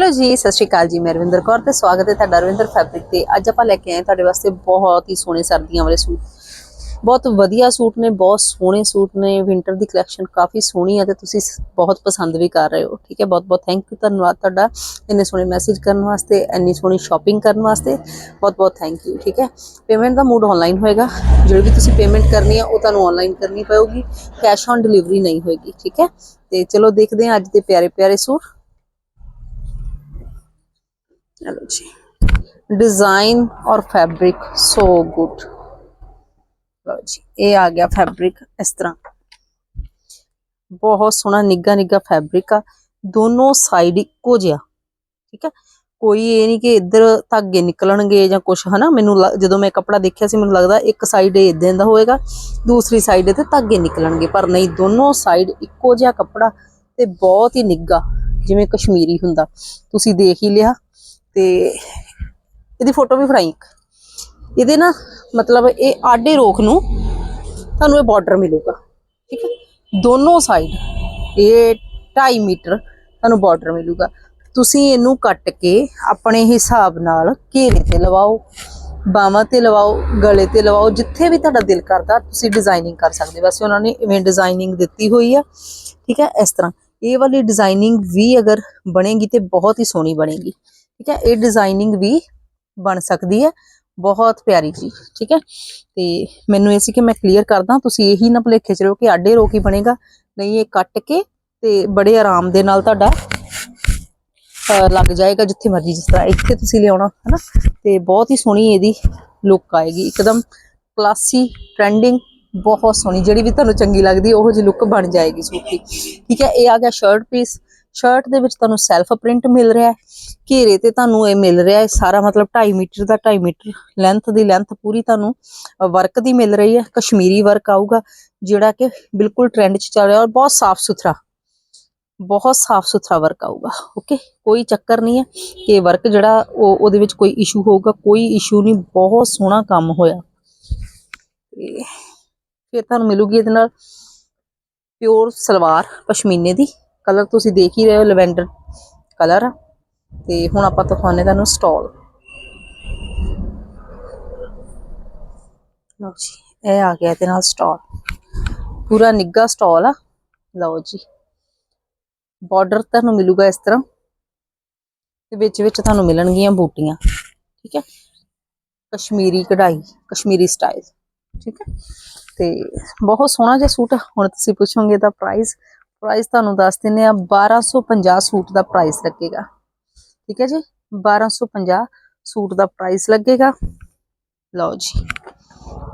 Hello ਜੀ, ਸਤਿ ਸ਼੍ਰੀ ਅਕਾਲ ਜੀ, ਮੈਂ ਰਵਿੰਦਰ ਕੌਰ ਤੇ ਸਵਾਗਤ ਹੈ ਤੁਹਾਡਾ ਰਵਿੰਦਰ ਫੈਬਰਿਕ ਤੇ। ਅੱਜ ਆਪਾਂ ਲੈ ਕੇ ਆਏ ਹਾਂ ਤੁਹਾਡੇ ਵਾਸਤੇ ਬਹੁਤ ਹੀ ਸੋਹਣੇ ਸਰਦੀਆਂ ਵਾਲੇ ਸੂਟ। ਬਹੁਤ ਵਧੀਆ ਸੂਟ ਨੇ, ਬਹੁਤ ਸੋਹਣੇ ਸੂਟ ਨੇ ਵਿੰਟਰ ਦੀ ਕਲੈਕਸ਼ਨ ਕਾਫੀ ਸੋਹਣੀ ਹੈ ਤੇ ਤੁਸੀਂ ਬਹੁਤ ਪਸੰਦ ਵੀ ਕਰ ਰਹੇ ਹੋ। ਠੀਕ ਹੈ, ਬਹੁਤ ਬਹੁਤ ਥੈਂਕ ਯੂ ਧੰਨਵਾਦ ਤੁਹਾਡਾ ਇੰਨੇ ਸੋਹਣੇ ਮੈਸੇਜ ਕਰਨ ਵਾਸਤੇ, ਇੰਨੀ ਸੋਹਣੀ ਸ਼ਾਪਿੰਗ ਕਰਨ ਵਾਸਤੇ। ਬਹੁਤ ਬਹੁਤ ਥੈਂਕ ਯੂ ਠੀਕ ਹੈ। ਪੇਮੈਂਟ ਦਾ ਮੂਡ ਆਨਲਾਈਨ ਹੋਏਗਾ। ਜਿਹੜੀ ਵੀ ਤੁਸੀਂ ਪੇਮੈਂਟ ਕਰਨੀ ਹੈ, ਉਹ ਤੁਹਾਨੂੰ ਆਨਲਾਈਨ ਕਰਨੀ ਪਵੇਗੀ ਕੈਸ਼ ਔਨ ਡਿਲੀਵਰੀ ਨਹੀਂ ਹੋਏਗੀ, ਠੀਕ ਹੈ। ਤੇ ਚਲੋ ਦੇਖਦੇ ਹਾਂ ਅੱਜ ਦੇ ਪਿਆਰੇ ਪਿਆਰੇ ਸੂਟ। ਚਲੋ ਜੀ। ਡਿਜ਼ਾਈਨ ਔਰ ਫੈਬਰਿਕ ਸੋ ਗੁੱਡ ਲਓ ਜੀ, ਇਹ ਆ ਗਿਆ ਫੈਬਰਿਕ ਇਸ ਤਰ੍ਹਾਂ। ਬਹੁਤ ਸੋਹਣਾ ਨਿੱਗਾ ਨਿੱਗਾ ਫੈਬਰਿਕ ਆ। ਦੋਨੋਂ ਸਾਈਡ ਇੱਕੋ ਜਿਹਾ, ਠੀਕ ਹੈ? ਕੋਈ ਇਹ ਨਹੀਂ ਕਿ ਇੱਧਰ ਧਾਗੇ ਨਿਕਲਣਗੇ ਜਾਂ ਕੁਝ ਹਨਾ? ਮੈਨੂੰ ਜਦੋਂ ਮੈਂ ਕਪੜਾ ਦੇਖਿਆ ਸੀ, ਮੈਨੂੰ ਲੱਗਦਾ ਇੱਕ ਸਾਈਡ ਇਦਾਂ ਦਾ ਹੋਏਗਾ, ਦੂਸਰੀ ਸਾਈਡ ਇਹਦੇ ਧਾਗੇ ਨਿਕਲਣਗੇ। ਪਰ ਨਹੀਂ, ਦੋਨੋਂ ਸਾਈਡ ਇੱਕੋ ਜਿਹਾ ਕਪੜਾ ਤੇ ਬਹੁਤ ਹੀ ਨਿੱਗਾ ਜਿਵੇਂ ਕਸ਼ਮੀਰੀ ਹੁੰਦਾ। ਤੁਸੀਂ ਦੇਖ ਹੀ ਲਿਆ ਤੇ ਇਹਦੀ ਫੋਟੋ ਵੀ ਫੜਾਈ ਇਹਦੇ ਨਾ ਮਤਲਬ ਇਹ ਆਡੇ ਰੋਕ ਨੂੰ ਤੁਹਾਨੂੰ ਇਹ ਬਾਰਡਰ ਮਿਲੂਗਾ, ਠੀਕ ਹੈ? ਦੋਨੋਂ ਸਾਈਡ ਇਹ 2.5 ਮੀਟਰ ਤੁਹਾਨੂੰ ਬਾਰਡਰ ਮਿਲੂਗਾ। ਤੁਸੀਂ ਇਹਨੂੰ ਕੱਟ ਕੇ ਆਪਣੇ ਹਿਸਾਬ ਨਾਲ ਘੇਰੇ ਤੇ ਲਵਾਓ, ਬਾਹਾਂ ਤੇ ਲਵਾਓ, ਗਲੇ ਤੇ ਲਵਾਓ, ਜਿੱਥੇ ਵੀ ਤੁਹਾਡਾ ਦਿਲ ਕਰਦਾ ਤੁਸੀਂ ਡਿਜ਼ਾਈਨਿੰਗ ਕਰ ਸਕਦੇ ਵੈਸੇ ਉਹਨਾਂ ਨੇ ਇਵੇਂ ਡਿਜ਼ਾਈਨਿੰਗ ਦਿੱਤੀ ਹੋਈ ਆ, ਠੀਕ ਹੈ? ਇਸ ਤਰ੍ਹਾਂ। ਇਹ ਵਾਲੀ ਡਿਜ਼ਾਈਨਿੰਗ ਵੀ ਅਗਰ ਬਣੇਗੀ ਤੇ ਬਹੁਤ ਹੀ ਸੋਹਣੀ ਬਣੇਗੀ। ਠੀਕ ਹੈ? ਇਹ ਡਿਜ਼ਾਈਨਿੰਗ ਵੀ ਬਣ ਸਕਦੀ ਹੈ। ਬਹੁਤ ਪਿਆਰੀ ਜੀ ਠੀਕ ਹੈ? ਤੇ ਮੈਨੂੰ ਇਹ ਸੀ ਕਿ ਮੈਂ ਕਲੀਅਰ ਕਰਦਾ, ਤੁਸੀਂ ਇਹੀ ਨਾ ਭੁਲੇਖੇ ਚ ਰਹੋ ਕਿ ਆਡੇ ਰੋ ਕੀ ਬਣੇਗਾ। ਨਹੀਂ, ਇਹ ਕੱਟ ਕੇ ਤੇ ਬੜੇ ਆਰਾਮ ਦੇ ਨਾਲ ਤੁਹਾਡਾ ਲੱਗ ਜਾਏਗਾ ਜਿੱਥੇ ਮਰਜ਼ੀ, ਜਿਸ ਤਰ੍ਹਾਂ ਇੱਥੇ ਤੁਸੀਂ ਲਿਆਉਣਾ, ਹਨਾ? ਤੇ ਬਹੁਤ ਹੀ ਸੋਹਣੀ ਇਹਦੀ ਲੁੱਕ ਆਏਗੀ। ਇੱਕਦਮ ਕਲਾਸੀ ਟ੍ਰੈਂਡਿੰਗ ਬਹੁਤ ਸੋਹਣੀ। ਜਿਹੜੀ ਵੀ ਤੁਹਾਨੂੰ ਚੰਗੀ ਲੱਗਦੀ, ਉਹ ਜਿਹੀ ਲੁੱਕ ਬਣ ਜਾਏਗੀ ਸੂਟ ਦੀ। ਠੀਕ ਹੈ? ਇਹ ਆ ਗਿਆ ਸ਼ਰਟ ਪੀਸ ਸ਼ਰਟ ਦੇ ਵਿੱਚ ਤੁਹਾਨੂੰ ਸੈਲਫ ਪ੍ਰਿੰਟ ਮਿਲ ਰਿਹਾ ਹੈ। ਘੇਰੇ ਤੇ ਤੁਹਾਨੂੰ ਇਹ ਮਿਲ ਰਿਹਾ ਹੈ। ਸਾਰਾ ਮਤਲਬ 2.5 ਮੀਟਰ ਦਾ 2.5 ਮੀਟਰ ਲੈਂਥ ਦੀ ਲੈਂਥ ਪੂਰੀ ਤੁਹਾਨੂੰ ਵਰਕ ਦੀ ਮਿਲ ਰਹੀ ਹੈ। ਕਸ਼ਮੀਰੀ ਵਰਕ ਆਊਗਾ, ਜਿਹੜਾ ਕਿ ਬਿਲਕੁਲ ਟ੍ਰੈਂਡ 'ਚ ਚੱਲ ਰਿਹਾ ਔਰ ਬਹੁਤ ਸਾਫ਼ ਸੁਥਰਾ, ਬਹੁਤ ਸਾਫ਼ ਸੁਥਰਾ ਵਰਕ ਆਊਗਾ। ਓਕੇ ਕੋਈ ਚੱਕਰ ਨਹੀਂ ਹੈ ਕਿ ਵਰਕ ਜਿਹੜਾ ਉਹ, ਉਹਦੇ ਵਿੱਚ ਕੋਈ ਇਸ਼ੂ ਹੋਊਗਾ। ਕੋਈ ਇਸ਼ੂ ਨਹੀਂ, ਬਹੁਤ ਸੋਹਣਾ ਕੰਮ ਹੋਇਆ। ਤੇ ਫਿਰ ਤੁਹਾਨੂੰ ਮਿਲੂਗੀ ਇਹਦੇ ਨਾਲ ਪਿਓਰ ਸਲਵਾਰ ਪਸ਼ਮੀਨੇ ਦੀ। ਕਲਰ ਤੁਸੀਂ ਦੇਖ ਹੀ ਰਹੇ ਹੋ, ਲਵੈਂਡਰ ਕਲਰ। ਆ ਤੇ ਹੁਣ ਆਪਾਂ ਦਿਖਾਉਂਦੇ ਤੁਹਾਨੂੰ ਸਟਾਲ। ਲਓ ਜੀ, ਇਹ ਆ ਗਿਆ ਇਹਦੇ ਨਾਲ ਸਟਾਲ। ਪੂਰਾ ਨਿੱਗਾ ਸਟਾਲ ਆ। ਲਓ ਜੀ ਬਾਰਡਰ ਤੁਹਾਨੂੰ ਮਿਲੂਗਾ ਇਸ ਤਰ੍ਹਾਂ। ਤੇ ਵਿੱਚ ਵਿੱਚ ਤੁਹਾਨੂੰ ਮਿਲਣਗੀਆਂ ਬੂਟੀਆਂ, ਠੀਕ ਹੈ? ਕਸ਼ਮੀਰੀ ਕਢਾਈ, ਕਸ਼ਮੀਰੀ ਸਟਾਈਲ ਠੀਕ ਹੈ? ਤੇ ਬਹੁਤ ਸੋਹਣਾ ਜਿਹਾ ਸੂਟ ਆ। ਹੁਣ ਤੁਸੀਂ ਪੁੱਛੋਗੇ ਤਾਂ ਪ੍ਰਾਈਸ ਪ੍ਰਾਈਸ ਤੁਹਾਨੂੰ ਦੱਸ ਦਿੰਨੇ ਆ 1250 ਸੂਟ ਦਾ ਪ੍ਰਾਈਸ ਲੱਗੇਗਾ। ਠੀਕ ਹੈ ਜੀ? 1250 ਸੂਟ ਦਾ ਪ੍ਰਾਈਸ ਲੱਗੇਗਾ। ਲਓ ਜੀ।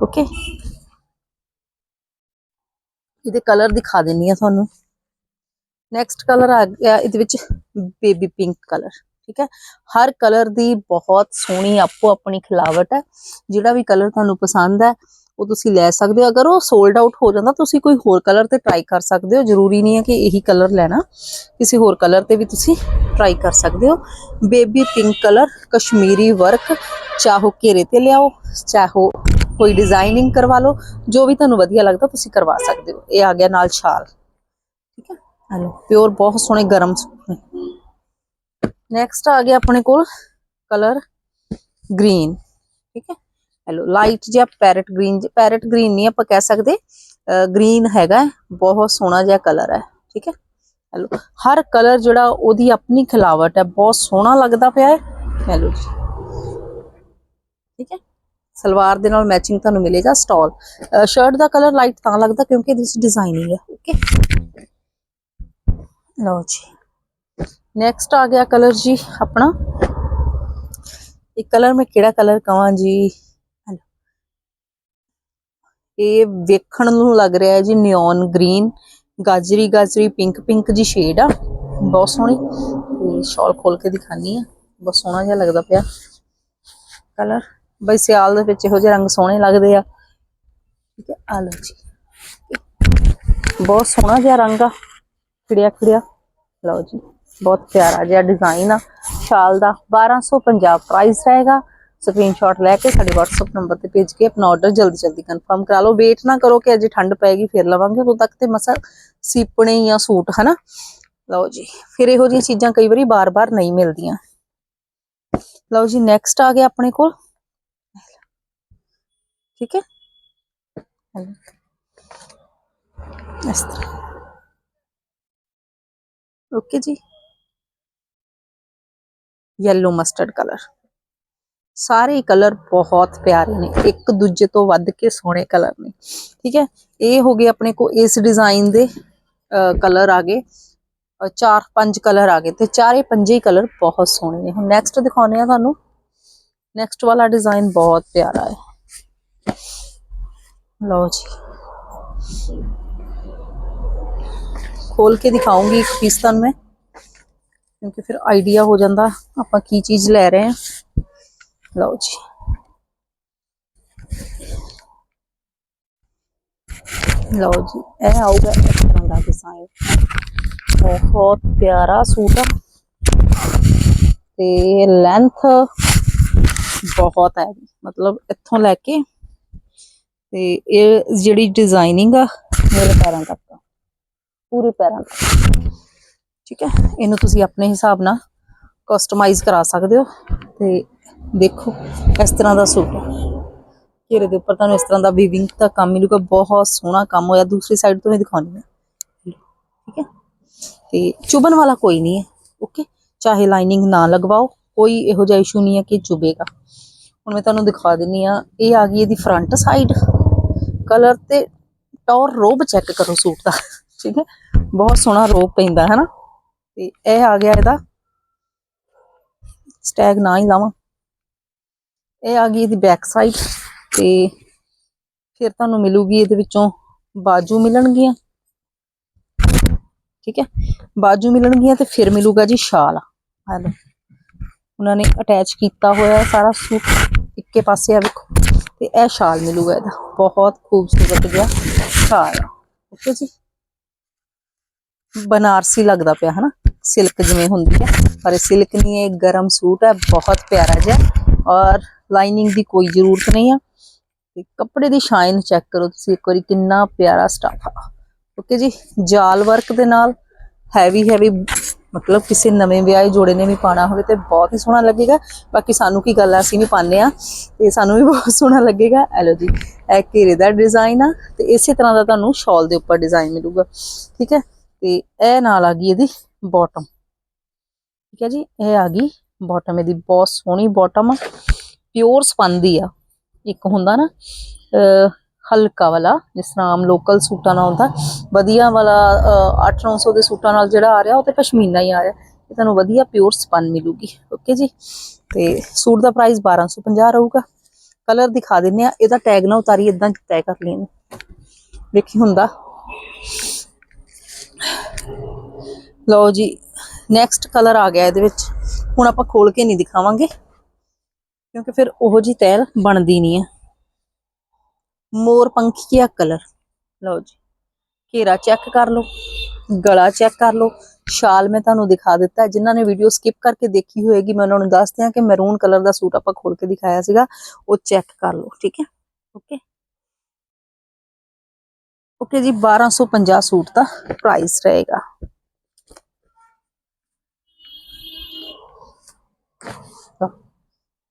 ਓਕੇ ਇਹਦੇ ਕਲਰ ਦਿਖਾ ਦਿੰਨੀ ਆ ਤੁਹਾਨੂੰ। ਨੈਕਸਟ ਕਲਰ ਆ ਗਿਆ ਇਹਦੇ ਵਿੱਚ ਬੇਬੀ ਪਿੰਕ ਕਲਰ ਠੀਕ ਹੈ? ਹਰ ਕਲਰ ਦੀ ਬਹੁਤ ਸੋਹਣੀ ਆਪੋ ਆਪਣੀ ਖਿਲਾਵਟ ਹੈ। ਜਿਹੜਾ ਵੀ ਕਲਰ ਤੁਹਾਨੂੰ ਪਸੰਦ ਹੈ ਉਹ ਤੁਸੀਂ ਲੈ ਸਕਦੇ ਹੋ। ਅਗਰ ਉਹ ਸੋਲਡ ਆਊਟ ਹੋ ਜਾਂਦਾ ਤੁਸੀਂ ਕੋਈ ਹੋਰ ਕਲਰ ਤੇ ਟਰਾਈ ਕਰ ਸਕਦੇ ਹੋ। ਜ਼ਰੂਰੀ ਨਹੀਂ ਹੈ ਕਿ ਇਹੀ ਕਲਰ ਲੈਣਾ। ਕਿਸੇ ਹੋਰ ਕਲਰ ਤੇ ਵੀ ਤੁਸੀਂ ਟਰਾਈ ਕਰ ਸਕਦੇ ਹੋ। Baby pink colour Kashmiri work ਚਾਹੋ ਘੇਰੇ ਤੇ ਲਿਆਓ ਚਾਹੋ ਕੋਈ ਡਿਜ਼ਾਈਨਿੰਗ ਕਰਵਾ ਲਓ। ਜੋ ਵੀ ਤੁਹਾਨੂੰ ਵਧੀਆ ਲੱਗਦਾ ਤੁਸੀਂ ਕਰਵਾ ਸਕਦੇ ਹੋ। ਇਹ ਆ ਗਿਆ ਨਾਲ ਸ਼ਾਲ ਠੀਕ ਹੈ? ਹਲੋ। ਪਿਓਰ ਬਹੁਤ ਸੋਹਣੇ ਗਰਮ ਨੇ ਨੈਕਸਟ ਆ ਗਿਆ ਆਪਣੇ ਕੋਲ ਕਲਰ ਗ੍ਰੀਨ ਠੀਕ ਹੈ? ਹੈਲੋ ਲਾਈਟ ਜਿਹਾ ਪੈਰਟ ਗ੍ਰੀਨ ਪੈਰਟ ਗ੍ਰੀਨ ਨਹੀਂ ਆਪਾਂ ਕਹਿ ਸਕਦੇ। ਗ੍ਰੀਨ ਹੈਗਾ, ਬਹੁਤ ਸੋਹਣਾ ਜਿਹਾ ਕਲਰ ਹੈ, ਠੀਕ ਹੈ? ਹੈਲੋ ਹਰ ਕਲਰ ਜਿਹੜਾ ਉਹਦੀ ਆਪਣੀ ਖਿਲਾਵਟ ਹੈ, ਬਹੁਤ ਸੋਹਣਾ ਲੱਗਦਾ ਪਿਆ ਹੈ। ਹੈਲੋ ਜੀ। ਠੀਕ ਹੈ? ਸਲਵਾਰ ਦੇ ਨਾਲ ਮੈਚਿੰਗ ਤੁਹਾਨੂੰ ਮਿਲੇਗਾ ਸਟਾਲ ਸ਼ਰਟ ਦਾ ਕਲਰ ਲਾਈਟ ਤਾਂ ਲੱਗਦਾ ਕਿਉਂਕਿ ਇਹਦੇ ਵਿੱਚ ਡਿਜ਼ਾਈਨਿੰਗ ਹੈ ਓਕੇ ਲਓ ਜੀ। ਨੈਕਸਟ ਆ ਗਿਆ ਕਲਰ ਜੀ ਆਪਣਾ। ਇਹ ਕਲਰ ਮੈਂ ਕਿਹੜਾ ਕਲਰ ਕਹਾਂ ਜੀ? ਇਹ ਵੇਖਣ ਨੂੰ ਲੱਗ ਰਿਹਾ ਹੈ ਜੀ ਨਿਓਨ ਗ੍ਰੀਨ ਗਾਜਰੀ ਗਾਜਰੀ ਪਿੰਕ ਪਿੰਕ ਜੀ ਸ਼ੇਡ ਆ। ਬਹੁਤ ਸੋਹਣੀ। ਤੇ ਸ਼ਾਲ ਖੋਲ ਕੇ ਦਿਖਾਨੀ ਆ। ਬਹੁਤ ਸੋਹਣਾ ਜਿਹਾ ਲੱਗਦਾ ਪਿਆ। ਕਲਰ ਬਈ ਸਿਆਲ ਦੇ ਵਿੱਚ ਇਹੋ ਜਿਹੇ ਰੰਗ ਸੋਹਣੇ ਲੱਗਦੇ ਆ। ਠੀਕ ਹੈ ਆ ਲਓ ਜੀ। ਬਹੁਤ ਸੋਹਣਾ ਜਿਹਾ ਰੰਗ ਆ। ਖਿੜਿਆ ਖਿੜਿਆ। ਲਓ ਜੀ। ਬਹੁਤ ਪਿਆਰਾ ਜਿਹਾ ਡਿਜ਼ਾਈਨ ਆ। ਸ਼ਾਲ ਦਾ 1250 ਪ੍ਰਾਈਸ ਰਹੇਗਾ। ਸਕਰੀਨਸ਼ਾਟ ਲੈ ਕੇ ਸਾਡੇ WhatsApp ਨੰਬਰ ਤੇ ਭੇਜ ਕੇ ਆਪਣਾ ਆਰਡਰ ਜਲਦੀ ਜਲਦੀ ਕਨਫਰਮ ਕਰਾ ਲਓ। ਵੇਟ ਨਾ ਕਰੋ ਕਿ ਅਜੇ ਠੰਡ ਪਏਗੀ ਫਿਰ ਲਵਾਂਗੇ। ਉਦੋਂ ਤੱਕ ਤੇ ਮਸਾ ਸੀਪਣੇ ਹੀ ਆ ਸੂਟ, ਹਨਾ? ਲਓ ਜੀ, ਫਿਰ ਇਹੋ ਜਿਹੀਆਂ ਚੀਜ਼ਾਂ ਕਈ ਵਾਰੀ ਬਾਰ-ਬਾਰ ਨਹੀਂ ਮਿਲਦੀਆਂ। ਲਓ ਜੀ ਨੈਕਸਟ ਆ ਗਿਆ ਆਪਣੇ ਕੋਲ। ਠੀਕ ਹੈ? ਹੈਲੋ। ਇਸ ਤਰ੍ਹਾਂ। ਓਕੇ ਜੀ। ਯੈਲੋ ਮਸਟਰਡ ਕਲਰ ਸਾਰੇ ਕਲਰ ਬਹੁਤ ਪਿਆਰੇ ਨੇ ਇੱਕ ਦੂਜੇ ਤੋਂ ਵੱਧ ਕੇ ਸੋਹਣੇ ਕਲਰ ਨੇ ਠੀਕ ਹੈ? ਇਹ ਹੋ ਗਏ ਆਪਣੇ ਕੋ ਇਸ ਡਿਜ਼ਾਈਨ ਦੇ ਕਲਰ ਆ ਗਏ ਅ, ਚਾਰ ਪੰਜ ਕਲਰ ਆ ਗਏ ਤੇ ਚਾਰੇ ਪੰਜੇ ਹੀ ਕਲਰ ਬਹੁਤ ਸੋਹਣੇ ਨੇ। ਹੁਣ ਨੈਕਸਟ ਦਿਖਾਉਨੇ ਆ ਤੁਹਾਨੂੰ। ਨੈਕਸਟ ਵਾਲਾ ਡਿਜ਼ਾਈਨ ਬਹੁਤ ਪਿਆਰਾ ਹੈ। ਲਓ ਜੀ। ਖੋਲ ਕੇ ਦਿਖਾਉਂਗੀ ਇੱਕ ਪੀਸ ਤੁਹਾਨੂੰ ਮੈਂ ਕਿਉਂਕਿ ਫਿਰ ਆਈਡੀਆ ਹੋ ਜਾਂਦਾ ਆਪਾਂ ਕੀ ਚੀਜ਼ ਲੈ ਰਹੇ ਹਾਂ। ਲਓ ਜੀ। ਲਓ ਜੀ, ਇਹ ਆਊਗਾ ਇਸ ਤਰ੍ਹਾਂ ਦਾ ਡਿਜ਼ਾਈਨ ਬਹੁਤ ਪਿਆਰਾ ਸੂਟ ਆ। ਤੇ ਲੈਂਥ ਬਹੁਤ ਹੈ ਮਤਲਬ ਇੱਥੋਂ ਲੈ ਕੇ। ਤੇ ਇਹ ਜਿਹੜੀ ਡਿਜ਼ਾਈਨਿੰਗ ਆ ਮੇਰੇ ਪੈਰਾਂ ਤੱਕ ਪੂਰੇ ਪੈਰਾਂ ਤੱਕ। ਠੀਕ ਹੈ, ਇਹਨੂੰ ਤੁਸੀਂ ਆਪਣੇ ਹਿਸਾਬ ਨਾਲ ਕਸਟਮਾਈਜ਼ ਕਰਾ ਸਕਦੇ ਹੋ। ਤੇ ਦੇਖੋ, ਇਸ ਤਰ੍ਹਾਂ ਦਾ ਸੂਟ ਘੇਰੇ ਦੇ ਉੱਪਰ ਤੁਹਾਨੂੰ ਇਸ ਤਰ੍ਹਾਂ ਦਾ ਵੀਵਿੰਗ ਦਾ ਕੰਮ ਮਿਲੂਗਾ। ਬਹੁਤ ਸੋਹਣਾ ਕੰਮ ਹੋਇਆ। ਦੂਸਰੀ ਸਾਈਡ ਤੋਂ ਮੈਂ ਦਿਖਾਉਣੀ ਹੈ। ਠੀਕ ਹੈ? ਤੇ ਚੁਬਨ ਵਾਲਾ ਕੋਈ ਨਹੀਂ ਹੈ। ਓਕੇ ਚਾਹੇ ਲਾਈਨਿੰਗ ਨਾ ਲਗਵਾਓ। ਕੋਈ ਇਹੋ ਜਿਹਾ ਇਸ਼ੂ ਨਹੀਂ ਹੈ ਕਿ ਚੁਬੇਗਾ। ਹੁਣ ਮੈਂ ਤੁਹਾਨੂੰ ਦਿਖਾ ਦਿੰਨੀ ਆ ਇਹ ਆ ਗਈ ਇਹਦੀ ਫਰੰਟ ਸਾਈਡ ਕਲਰ ਤੇ ਟੌਰ ਰੋਬ ਚੈੱਕ ਕਰੋ ਸੂਟ ਦਾ। ਠੀਕ ਹੈ? ਬਹੁਤ ਸੋਹਣਾ ਰੋਬ ਪੈਂਦਾ, ਹੈ ਨਾ? ਤੇ ਇਹ ਆ ਗਿਆ ਇਹਦਾ। ਸਟੈਗ ਨਾ ਹੀ ਲਾਵਾਂ। ਇਹ ਆ ਗਈ ਇਹਦੀ ਬੈਕ ਸਾਈਡ ਤੇ ਫਿਰ ਤੁਹਾਨੂੰ ਮਿਲੂਗੀ ਇਹਦੇ ਵਿੱਚੋਂ ਬਾਜੂ ਮਿਲਣਗੀਆਂ। ਠੀਕ ਹੈ? ਬਾਜੂ ਮਿਲਣਗੀਆਂ ਤੇ ਫਿਰ ਮਿਲੂਗਾ ਜੀ ਸ਼ਾਲ ਆ ਲਓ। ਉਹਨਾਂ ਨੇ ਅਟੈਚ ਕੀਤਾ ਹੋਇਆ ਸਾਰਾ ਸੂਟ ਇੱਕੇ ਪਾਸੇ ਆ ਵੇਖੋ। ਤੇ ਇਹ ਸ਼ਾਲ ਮਿਲੂਗਾ ਇਹਦਾ। ਬਹੁਤ ਖੂਬਸੂਰਤ ਜਿਹਾ ਸ਼ਾਲ ਆ। ਓਕੇ ਜੀ? ਬਨਾਰਸੀ ਲੱਗਦਾ ਪਿਆ, ਹਨਾ? ਸਿਲਕ ਜਿਵੇਂ ਹੁੰਦੀ ਹੈ। ਪਰ ਇਹ ਸਿਲਕ ਨਹੀਂ ਹੈ ਗਰਮ ਸੂਟ ਹੈ। ਬਹੁਤ ਪਿਆਰਾ ਜਿਹਾ। ਔਰ ਲਾਈਨਿੰਗ ਦੀ ਕੋਈ ਜ਼ਰੂਰਤ ਨਹੀਂ ਆ। ਤੇ ਕੱਪੜੇ ਦੀ ਸ਼ਾਈਨ ਚੈੱਕ ਕਰੋ ਤੁਸੀਂ ਇੱਕ ਵਾਰੀ, ਕਿੰਨਾ ਪਿਆਰਾ ਸਟਾਫ ਆ। ਓਕੇ ਜੀ, ਜਾਲ ਵਰਕ ਦੇ ਨਾਲ ਹੈਵੀ ਹੈਵੀ ਮਤਲਬ ਕਿਸੇ ਨਵੇਂ ਵਿਆਹੇ ਜੋੜੇ ਨੇ ਵੀ ਪਾਣਾ ਹੋਵੇ ਤੇ ਬਹੁਤ ਹੀ ਸੋਹਣਾ ਲੱਗੇਗਾ। ਬਾਕੀ ਸਾਨੂੰ ਕੀ ਗੱਲ ਆ ਅਸੀਂ ਵੀ ਪਾਉਂਦੇ ਆ ਤੇ ਸਾਨੂੰ ਵੀ ਬਹੁਤ ਸੋਹਣਾ ਲੱਗੇਗਾ। ਐਲੋ ਜੀ, ਇਹ ਘੇਰੇ ਦਾ ਡਿਜ਼ਾਈਨ ਆ ਤੇ ਇਸੇ ਤਰ੍ਹਾਂ ਦਾ ਤੁਹਾਨੂੰ ਸ਼ਾਲ ਦੇ ਉੱਪਰ ਡਿਜ਼ਾਈਨ ਮਿਲੂਗਾ। ਠੀਕ ਹੈ, ਤੇ ਇਹ ਨਾਲ ਆ ਗਈ ਇਹਦੀ ਬਾਟਮ ਠੀਕ ਹੈ ਜੀ, ਇਹ ਆ ਗਈ ਬਾਟਮ ਇਹਦੀ ਬਹੁਤ ਸੋਹਣੀ ਬਾਟਮ ਆ। ਪਿਓਰ ਸਪਨ ਦੀ ਆ। ਇੱਕ ਹੁੰਦਾ ਨਾ ਹਲਕਾ ਵਾਲਾ, ਜਿਸ ਤਰ੍ਹਾਂ ਆਮ ਲੋਕਲ ਸੂਟਾਂ ਨਾਲ ਹੁੰਦਾ, ਵਧੀਆ ਵਾਲਾ 8-900 ਦੇ ਸੂਟਾਂ ਨਾਲ ਜਿਹੜਾ ਆ ਰਿਹਾ, ਉਹ ਤੇ ਪਸ਼ਮੀਨਾ ਹੀ ਆ ਰਿਹਾ। ਇਹ ਤੁਹਾਨੂੰ ਵਧੀਆ ਪਿਓਰ ਸਪਨ ਮਿਲੂਗੀ। ਓਕੇ ਜੀ? ਤੇ ਸੂਟ ਦਾ ਪ੍ਰਾਈਸ 1250 ਰਹੂਗਾ। ਕਲਰ ਦਿਖਾ ਦਿੰਨੇ ਆ ਇਹਦਾ ਟੈਗ ਨਾ ਉਤਾਰੀ ਇਦਾਂ ਤੈਅ ਕਰ ਲਈ ਇਹਨੂੰ। ਵੇਖੀ ਹੁੰਦਾ। ਲਓ ਜੀ ਨੈਕਸਟ ਕਲਰ ਆ ਗਿਆ ਇਹਦੇ ਵਿੱਚ। ਹੁਣ ਆਪਾਂ ਖੋਲ ਕੇ ਨਹੀਂ ਦਿਖਾਵਾਂਗੇ। ਕਿਉਂਕਿ ਫਿਰ ਉਹੋ ਜੀ ਤੈਰ ਬਣਦੀ ਨਹੀਂ ਹੈ। ਮੋਰ ਪੰਖੀਆ ਕਲਰ? ਲਓ ਜੀ, ਘੇਰਾ ਚੈੱਕ ਕਰ ਲਓ, ਗਲਾ ਚੈੱਕ ਕਰ ਲਓ। ਸ਼ਾਲ ਮੈਂ ਤੁਹਾਨੂੰ ਦਿਖਾ ਦਿੱਤਾ ਹੈ। ਜਿਨ੍ਹਾਂ ਨੇ ਵੀਡੀਓ ਸਕਿਪ ਕਰਕੇ ਦੇਖੀ ਹੋਏਗੀ। ਮੈਂ ਉਹਨਾਂ ਨੂੰ ਦੱਸ ਦਿਆਂ ਕਿ ਮੈਰੂਨ ਕਲਰ ਦਾ ਸੂਟ ਆਪਾਂ ਖੋਲ ਕੇ ਦਿਖਾਇਆ ਸੀਗਾ, ਉਹ ਚੈੱਕ ਕਰ ਲਓ, ਠੀਕ ਹੈ? ਓਕੇ ਓਕੇ ਜੀ 1250 ਸੂਟ ਦਾ ਪ੍ਰਾਈਸ ਰਹੇਗਾ।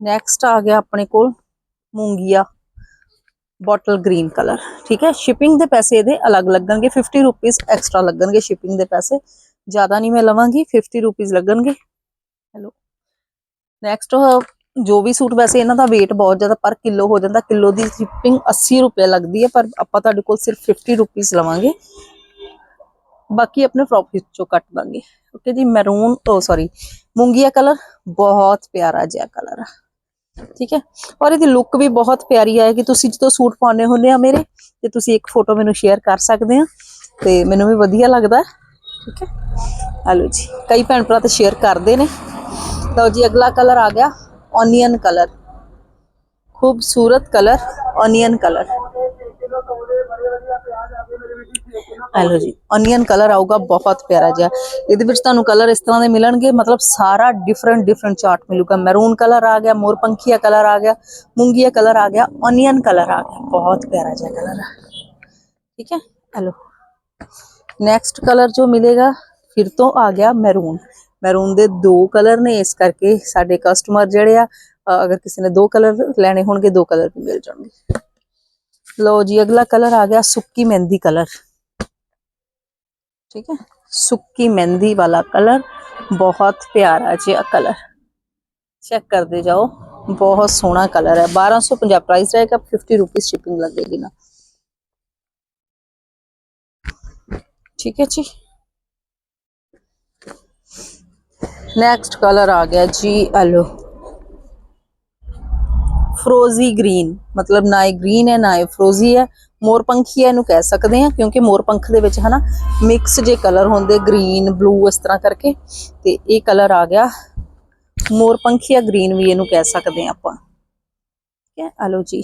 ਨੈਕਸਟ ਆ ਗਿਆ ਆਪਣੇ ਕੋਲ ਮੂੰਗੀਆ ਬੋਟਲ ਗ੍ਰੀਨ ਕਲਰ ਠੀਕ ਹੈ ਸ਼ਿਪਿੰਗ ਦੇ ਪੈਸੇ ਇਹਦੇ ਅਲੱਗ ਲੱਗਣਗੇ 50 ਰੁਪਏ ਐਕਸਟਰਾ ਲੱਗਣਗੇ ਸ਼ਿਪਿੰਗ ਦੇ ਪੈਸੇ ਜ਼ਿਆਦਾ ਨਹੀਂ ਮੈਂ ਲਵਾਂਗੀ 50 ਰੁਪਏ ਲੱਗਣਗੇ ਹੈਲੋ ਨੈਕਸਟ ਜੋ ਵੀ ਸੂਟ ਵੈਸੇ ਇਹਨਾਂ ਦਾ weight ਬਹੁਤ ਜ਼ਿਆਦਾ ਪਰ ਕਿਲੋ ਹੋ ਜਾਂਦਾ ਕਿਲੋ ਦੀ ਸ਼ਿਪਿੰਗ 80 ਰੁਪਏ ਲੱਗਦੀ ਹੈ ਪਰ ਆਪਾਂ ਤੁਹਾਡੇ ਕੋਲ ਸਿਰਫ 50 ਰੁਪਏ ਲਵਾਂਗੇ ਬਾਕੀ ਆਪਣੇ ਪ੍ਰੋਫਿਟ ਚੋਂ ਕੱਟ ਦਾਂਗੇ ਓਕੇ ਜੀ ਮੈਰੂਨ ਓ ਸੌਰੀ ਮੂੰਗੀਆ ਕਲਰ ਬਹੁਤ ਪਿਆਰਾ ਜਿਹਾ ਕਲਰ ਆ ਠੀਕ ਹੈ? ਔਰ ਇਹਦੀ ਲੁੱਕ ਵੀ ਬਹੁਤ ਪਿਆਰੀ ਆਏਗੀ ਤੁਸੀਂ ਜਦੋਂ ਸੂਟ ਪਾਉਣੇ ਹੁੰਦੇ ਆ ਮੇਰੇ, ਤੇ ਤੁਸੀਂ ਇੱਕ ਫੋਟੋ ਮੈਨੂੰ ਸ਼ੇਅਰ ਕਰ ਸਕਦੇ ਆ, ਤੇ ਮੈਨੂੰ ਵੀ ਵਧੀਆ ਲੱਗਦਾ, ਠੀਕ ਹੈ? ਆਲੋ ਜੀ, ਕਈ ਭੈਣ ਭਰਾ ਤਾਂ ਸ਼ੇਅਰ ਕਰਦੇ ਨੇ। ਲਓ ਜੀ, ਅਗਲਾ ਕਲਰ ਆ ਗਿਆ ਓਨੀਅਨ ਕਲਰ ਖੂਬਸੂਰਤ ਕਲਰ ਓਨੀਅਨ ਕਲਰ ਇਹ ਜੀ। ਅਨੀਅਨ ਕਲਰ ਆਊਗਾ, ਬਹੁਤ ਪਿਆਰਾ ਜਿਹਾ। ਇਹਦੇ ਵਿੱਚ ਤੁਹਾਨੂੰ ਕਲਰ ਇਸ ਤਰ੍ਹਾਂ ਦੇ ਮਿਲਣਗੇ, ਮਤਲਬ ਸਾਰਾ ਡਿਫਰੈਂਟ ਡਿਫਰੈਂਟ ਚਾਰਟ ਮਿਲੂਗਾ। ਮੈਰੂਨ ਕਲਰ ਆ ਗਿਆ ਮੋਰਪੰਖੀਆ ਕਲਰ ਆ ਗਿਆ, ਮੂੰਗੀਆ ਕਲਰ ਆ ਗਿਆ ਅਨੀਅਨ ਕਲਰ ਆ ਗਿਆ। ਬਹੁਤ ਪਿਆਰਾ ਜਿਹਾ ਕਲਰ ਆ। ਠੀਕ ਹੈ? ਇਹ ਨੈਕਸਟ ਕਲਰ ਜੋ ਮਿਲੇਗਾ, ਫਿਰ ਤੋਂ ਆ ਗਿਆ ਮੈਰੂਨ ਮੈਰੂਨ ਦੇ ਦੋ ਕਲਰ ਨੇ, ਇਸ ਕਰਕੇ ਸਾਡੇ ਕਸਟਮਰ ਜਿਹੜੇ ਆ ਅਗਰ ਕਿਸੇ ਨੇ ਦੋ ਕਲਰ ਲੈਣੇ ਹੋਣਗੇ, ਦੋ ਕਲਰ ਵੀ ਮਿਲ ਜਾਣਗੇ। ਲਓ ਜੀ, ਅਗਲਾ ਕਲਰ ਆ ਗਿਆ ਸੁੱਕੀ ਮਹਿੰਦੀ ਕਲਰ ਠੀਕ ਹੈ ਸੁੱਕੀ ਮਹਿੰਦੀ ਵਾਲਾ ਕਲਰ ਬਹੁਤ ਪਿਆਰਾ ਜਿਹਾ ਕਲਰ ਚੈੱਕ ਕਰਦੇ ਜਾਓ ਬਹੁਤ ਸੋਹਣਾ ਕਲਰ ਹੈ 1250 ਪ੍ਰਾਈਸ ਰਹੇਗਾ 50 ਰੁਪਏ ਸ਼ਿਪਿੰਗ ਲੱਗੇਗੀ ਨਾ ਠੀਕ ਹੈ ਜੀ ਨੈਕਸਟ ਕਲਰ ਆ ਗਿਆ ਜੀ ਐਲੋ ਫਰੋਜ਼ੀ ਗ੍ਰੀਨ ਮਤਲਬ ਨਾ ਇਹ ਗ੍ਰੀਨ ਹੈ, ਨਾ ਇਹ ਫਰੋਜ਼ੀ ਹੈ। ਮੋਰਪੰਖੀ ਹੈ, ਇਹਨੂੰ ਕਹਿ ਸਕਦੇ ਆ ਕਿਉਂਕਿ ਮੋਰਪੰਖ ਦੇ ਵਿੱਚ ਹਨਾ ਮਿਕਸ ਜੇ ਕਲਰ ਹੁੰਦੇ ਗ੍ਰੀਨ ਬਲੂ ਇਸ ਤਰ੍ਹਾਂ ਕਰਕੇ, ਤੇ ਇਹ ਕਲਰ ਆ ਗਿਆ। ਮੋਰ ਪੰਖੀਆ ਗ੍ਰੀਨ ਵੀ ਇਹਨੂੰ ਕਹਿ ਸਕਦੇ ਆ ਆਪਾਂ। ਠੀਕ ਹੈ, ਆ ਜੀ।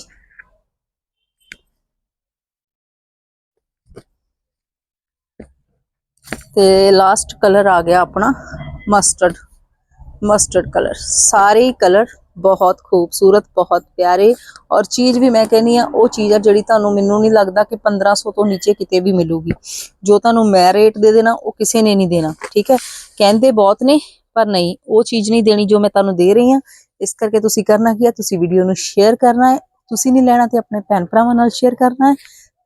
ਤੇ ਲਾਸਟ ਕਲਰ ਆ ਗਿਆ ਆਪਣਾ ਮਸਟਰਡ ਮਸਟਰਡ ਕਲਰ ਸਾਰੇ ਕਲਰ ਬਹੁਤ ਖੂਬਸੂਰਤ, ਬਹੁਤ ਪਿਆਰੇ ਔਰ ਚੀਜ਼ ਵੀ ਮੈਂ ਕਹਿੰਨੀ ਆ ਉਹ ਚੀਜ਼ ਆ ਜਿਹੜੀ ਤੁਹਾਨੂੰ ਮੈਨੂੰ ਨਹੀਂ ਲੱਗਦਾ ਕਿ 1500 ਤੋਂ ਨੀਚੇ ਕਿਤੇ ਵੀ ਮਿਲੂਗੀ। ਜੋ ਤੁਹਾਨੂੰ ਮੈਂ ਰੇਟ ਦੇ ਦੇਣਾ, ਉਹ ਕਿਸੇ ਨੇ ਨਹੀਂ ਦੇਣਾ, ਠੀਕ ਹੈ? ਕਹਿੰਦੇ ਬਹੁਤ ਨੇ, ਪਰ ਨਹੀਂ, ਉਹ ਚੀਜ਼ ਨਹੀਂ ਦੇਣੀ ਜੋ ਮੈਂ ਤੁਹਾਨੂੰ ਦੇ ਰਹੀ ਹਾਂ। ਇਸ ਕਰਕੇ ਤੁਸੀਂ ਕਰਨਾ ਕੀ ਹੈ? ਤੁਸੀਂ ਵੀਡੀਓ ਨੂੰ ਸ਼ੇਅਰ ਕਰਨਾ ਹੈ। ਤੁਸੀਂ ਨਹੀਂ ਲੈਣਾ ਤੇ ਆਪਣੇ ਭੈਣ ਭਰਾਵਾਂ ਨਾਲ ਸ਼ੇਅਰ ਕਰਨਾ ਹੈ।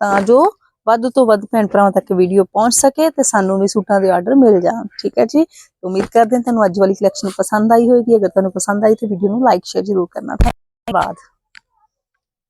ਤਾਂ ਜੋ ਵੱਧ ਤੋਂ ਵੱਧ ਭੈਣ ਭਰਾਵਾਂ ਤੱਕ ਵੀਡੀਓ ਪਹੁੰਚ ਸਕੇ ਤੇ ਸਾਨੂੰ ਵੀ ਸੂਟਾਂ ਦੇ ਆਰਡਰ ਮਿਲ ਜਾਣ। ਠੀਕ ਹੈ ਜੀ? ਉਮੀਦ ਕਰਦੇ ਹਾਂ ਤੁਹਾਨੂੰ ਅੱਜ ਵਾਲੀ ਕਲੈਕਸ਼ਨ ਪਸੰਦ ਆਈ ਹੋਵੇਗੀ। ਅਗਰ ਤੁਹਾਨੂੰ ਪਸੰਦ ਆਈ ਤਾਂ ਵੀਡੀਓ ਨੂੰ ਲਾਈਕ ਸ਼ੇਅਰ ਜ਼ਰੂਰ ਕਰਨਾ। ਧੰਨਵਾਦ।